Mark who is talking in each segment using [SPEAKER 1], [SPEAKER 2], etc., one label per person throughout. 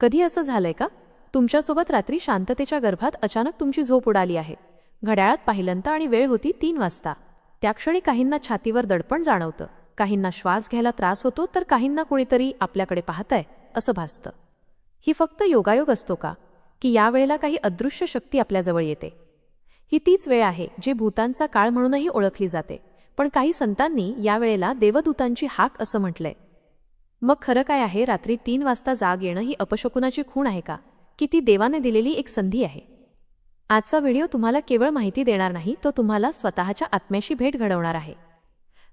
[SPEAKER 1] कधी असं झालंय का? तुमच्यासोबत रात्री शांततेच्या गर्भात अचानक तुमची झोप उडाली आहे. घड्याळात पाहिलंत आणि वेळ होती तीन वाजता. त्या क्षणी काहींना छातीवर दडपण जाणवतं. काहींना श्वास घ्यायला त्रास होतो तर काहींना कुणीतरी आपल्याकडे पाहतंय असं भासतं. ही फक्त योगायोग असतो का? की यावेळेला काही अदृश्य शक्ती आपल्याजवळ येते. ही तीच वेळ आहे जी भूतांचा काळ म्हणूनही ओळखली जाते. पण काही संतांनी यावेळेला देवदूतांची हाक असं म्हटलंय. मग खरं काय आहे रात्री तीन वाजता जाग येणं ही अपशकुनाची खूण आहे का? की ती देवाने दिलेली एक संधी आहे? आजचा व्हिडिओ तुम्हाला केवळ माहिती देणार नाही तो तुम्हाला स्वतःच्या आत्म्याशी भेट घडवणार आहे.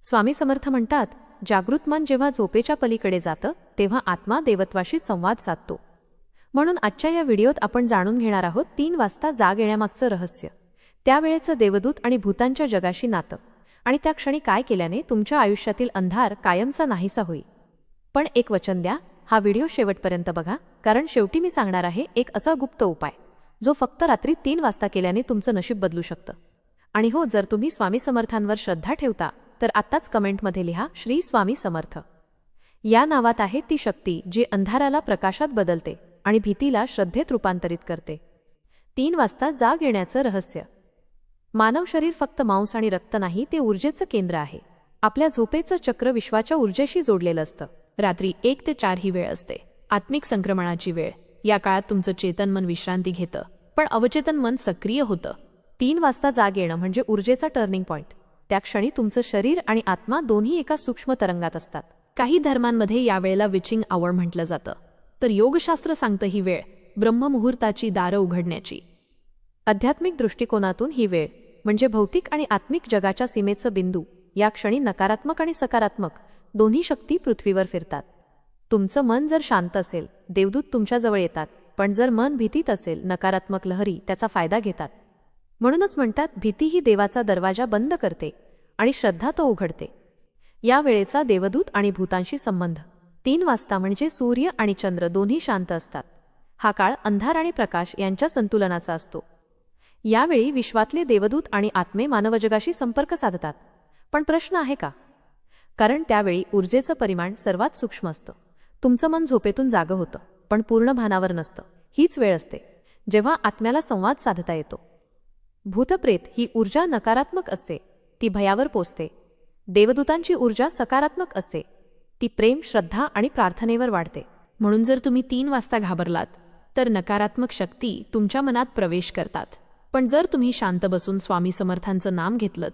[SPEAKER 1] स्वामी समर्थ म्हणतात जागृत मन जेव्हा झोपेच्या पलीकडे जातं तेव्हा आत्मा देवत्वाशी संवाद साधतो. म्हणून आजच्या या व्हिडिओत आपण जाणून घेणार आहोत तीन वाजता जाग येण्यामागचं रहस्य. त्यावेळेचं देवदूत आणि भूतांच्या जगाशी नातं. आणि त्या क्षणी काय केल्याने तुमच्या आयुष्यातील अंधार कायमचा नाहीसा होईल? पण एक वचन द्या. हा व्हिडिओ शेवटपर्यंत बघा. कारण शेवटी मी सांगणार आहे एक असा गुप्त उपाय जो फक्त रात्री तीन वाजता केल्याने तुमचं नशीब बदलू शकतं. आणि हो जर तुम्ही स्वामी समर्थांवर श्रद्धा ठेवता तर आत्ताच कमेंटमध्ये लिहा श्री स्वामी समर्थ. या नावात आहे ती शक्ती जी अंधाराला प्रकाशात बदलते आणि भीतीला श्रद्धेत रूपांतरित करते. तीन वाजता जाग येण्याचं रहस्य. मानव शरीर फक्त मांस आणि रक्त नाही ते ऊर्जेचं केंद्र आहे. आपल्या झोपेचं चक्र विश्वाच्या ऊर्जेशी जोडलेलं असतं.
[SPEAKER 2] रात्री एक ते चार ही वेळ असते. आत्मिक संक्रमणाची वेळ. या काळात तुमचं चेतन मन विश्रांती घेतं. पण अवचेतन मन सक्रिय होतं.
[SPEAKER 1] तीन वाजता जाग येणं म्हणजे ऊर्जेचा टर्निंग पॉइंट त्या क्षणी तुमचं शरीर आणि आत्मा दोन्ही एका सूक्ष्म तरंगात असतात.
[SPEAKER 2] काही धर्मांमध्ये यावेळेला विचिंग आवर म्हटलं जातं. तर योगशास्त्र सांगतं ही वेळ ब्रह्ममुहूर्ताची दारं उघडण्याची.
[SPEAKER 1] आध्यात्मिक दृष्टिकोनातून ही वेळ म्हणजे भौतिक आणि आत्मिक जगाच्या सीमेचं बिंदू या क्षणी नकारात्मक आणि सकारात्मक दोन्ही शक्ती पृथ्वीवर फिरतात. तुमचं मन जर शांत असेल देवदूत तुमच्याजवळ येतात. पण जर मन भीतीत असेल नकारात्मक लहरी त्याचा फायदा घेतात. म्हणूनच म्हणतात भीती ही देवाचा दरवाजा बंद करते आणि श्रद्धा तो उघडते. या वेळेचा देवदूत आणि भूतांशी संबंध. तीन वाजता म्हणजे सूर्य आणि चंद्र दोन्ही शांत असतात. हा काळ अंधार आणि प्रकाश यांच्या संतुलनाचा असतो. यावेळी विश्वातले देवदूत आणि आत्मे मानवजगाशी संपर्क साधतात. पण प्रश्न आहे का? कारण त्यावेळी ऊर्जेचं परिमाण सर्वात सूक्ष्म असतं. तुमचं मन झोपेतून जागं होतं पण पूर्ण भानावर नसतं. हीच वेळ असते जेव्हा आत्म्याला संवाद साधता येतो. भूतप्रेत ही ऊर्जा नकारात्मक असते ती भयावर पोचते देवदूतांची ऊर्जा सकारात्मक असते ती प्रेम श्रद्धा आणि प्रार्थनेवर वाढते.
[SPEAKER 2] म्हणून जर तुम्ही तीन वाजता घाबरलात तर नकारात्मक शक्ती तुमच्या मनात प्रवेश करतात. पण जर तुम्ही शांत बसून स्वामी समर्थांचं नाम घेतलं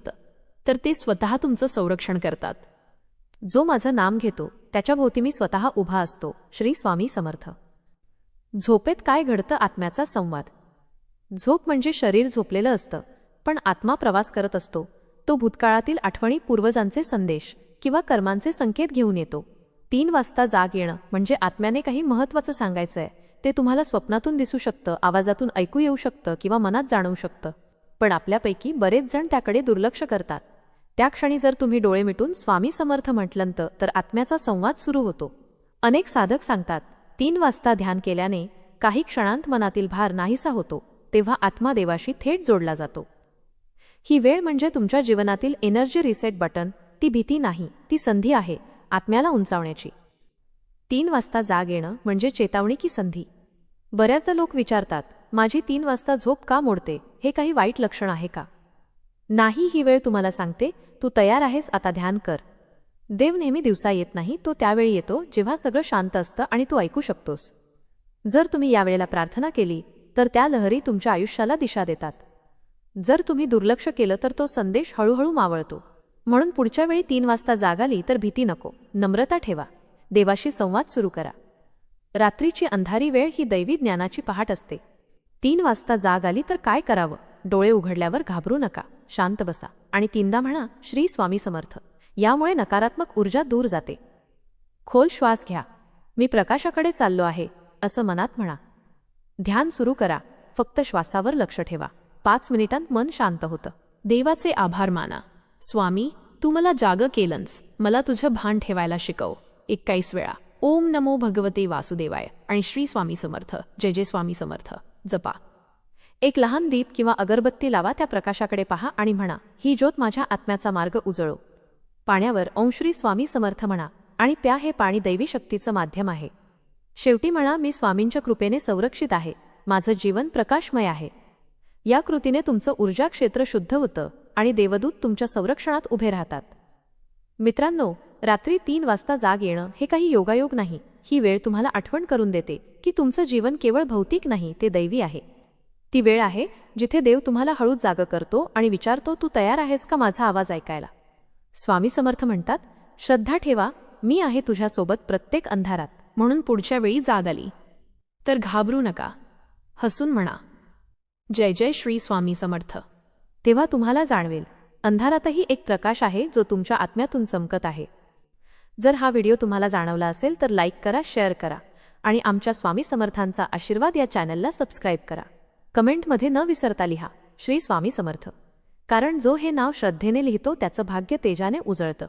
[SPEAKER 2] तर ते स्वतः तुमचं संरक्षण करतात.
[SPEAKER 1] जो माझं नाम घेतो त्याच्याभोवती मी स्वतः उभा असतो श्री स्वामी समर्थ. झोपेत काय घडतं आत्म्याचा संवाद? झोप म्हणजे शरीर झोपलेलं असतं पण आत्मा प्रवास करत असतो. तो भूतकाळातील आठवणी पूर्वजांचे संदेश किंवा कर्मांचे संकेत घेऊन येतो. तीन वाजता जाग येणं म्हणजे आत्म्याने काही महत्त्वाचं सांगायचं आहे ते तुम्हाला स्वप्नातून दिसू शकतं आवाजातून ऐकू येऊ शकतं किंवा मनात जाणवू शकतं. पण आपल्यापैकी बरेच जण त्याकडे दुर्लक्ष करतात. त्या क्षणी जर तुम्ही डोळे मिटून स्वामी समर्थ म्हटलंत तर आत्म्याचा संवाद सुरू होतो. अनेक साधक सांगतात तीन वाजता ध्यान केल्याने काही क्षणांत मनातील भार नाहीसा होतो तेव्हा आत्मा देवाशी थेट जोडला जातो. ही वेळ म्हणजे तुमच्या जीवनातील एनर्जी रिसेट बटन ती भीती नाही ती संधी आहे आत्म्याला उंचावण्याची. तीन वाजता जाग येणं म्हणजे चेतावणी की संधी. बऱ्याचदा लोक विचारतात माझी तीन वाजता झोप का मोडते हे काही वाईट लक्षण आहे का? नाही ही वेळ तुम्हाला सांगते तू तयार आहेस आता ध्यान कर. देव नेहमी दिवसा येत नाही तो त्यावेळी येतो जेव्हा सगळं शांत असतं आणि तू ऐकू शकतोस. जर तुम्ही यावेळेला प्रार्थना केली तर त्या लहरी तुमच्या आयुष्याला दिशा देतात. जर तुम्ही दुर्लक्ष केलं तर तो संदेश हळूहळू मावळतो. म्हणून पुढच्या वेळी तीन वाजता जाग आली तर भीती नको. नम्रता ठेवा. देवाशी संवाद सुरू करा. रात्रीची अंधारी वेळ ही दैवी ज्ञानाची पहाट असते. तीन वाजता जाग आली तर काय करावं? डोळे उघडल्यावर घाबरू नका. शांत बसा. आणि तीनदा म्हणा श्री स्वामी समर्थ. यामुळे नकारात्मक ऊर्जा दूर जाते. खोल श्वास घ्या. मी प्रकाशाकडे चाललो आहे असं मनात म्हणा. ध्यान सुरू करा. फक्त श्वासावर लक्ष ठेवा. पाच मिनिटांत मन शांत होतं.
[SPEAKER 2] देवाचे आभार माना. स्वामी तू मला जाग केलंस. मला तुझं भान ठेवायला शिकव. एक्काईस वेळा. ओम नमो भगवते वासुदेवाय. आणि श्री स्वामी समर्थ. जय जय स्वामी समर्थ. जपा.
[SPEAKER 1] एक लहान दीप किंवा अगरबत्ती लावा त्या प्रकाशाकडे पहा आणि म्हणा ही ज्योत माझ्या आत्म्याचा मार्ग उजळो. पाण्यावर ओंश्री स्वामी समर्थ म्हणा आणि प्या हे पाणी दैवी शक्तीचं माध्यम आहे. शेवटी म्हणा मी स्वामींच्या कृपेने संरक्षित आहे. माझं जीवन प्रकाशमय आहे. या कृतीने तुमचं ऊर्जा क्षेत्र शुद्ध होतं आणि देवदूत तुमच्या संरक्षणात उभे राहतात. मित्रांनो रात्री तीन वाजता जाग येणं हे काही योगायोग नाही. ही वेळ तुम्हाला आठवण करून देते की तुमचं जीवन केवळ भौतिक नाही ते दैवी आहे. ती वेळ आहे जिथे देव तुम्हाला हळूच जाग करतो आणि विचारतो तू तयार आहेस का माझा आवाज ऐकायला? स्वामी समर्थ म्हणतात श्रद्धा ठेवा मी आहे तुझ्यासोबत प्रत्येक अंधारात.
[SPEAKER 2] म्हणून पुढच्या वेळी जाग आली. तर घाबरू नका. हसून म्हणा. जय जय श्री स्वामी समर्थ.
[SPEAKER 1] तेव्हा तुम्हाला जाणवेल अंधारातही एक प्रकाश आहे जो तुमच्या आत्म्यातून चमकत आहे. जर हा व्हिडिओ तुम्हाला जाणवला असेल तर लाईक करा शेअर करा आणि आमच्या स्वामी समर्थांचा आशीर्वाद या चॅनलला सबस्क्राईब करा. कमेंटमध्ये न विसरता लिहा. श्री स्वामी समर्थ. कारण जो हे नाव श्रद्धेने लिहितो त्याचं भाग्य तेजाने उजळतं.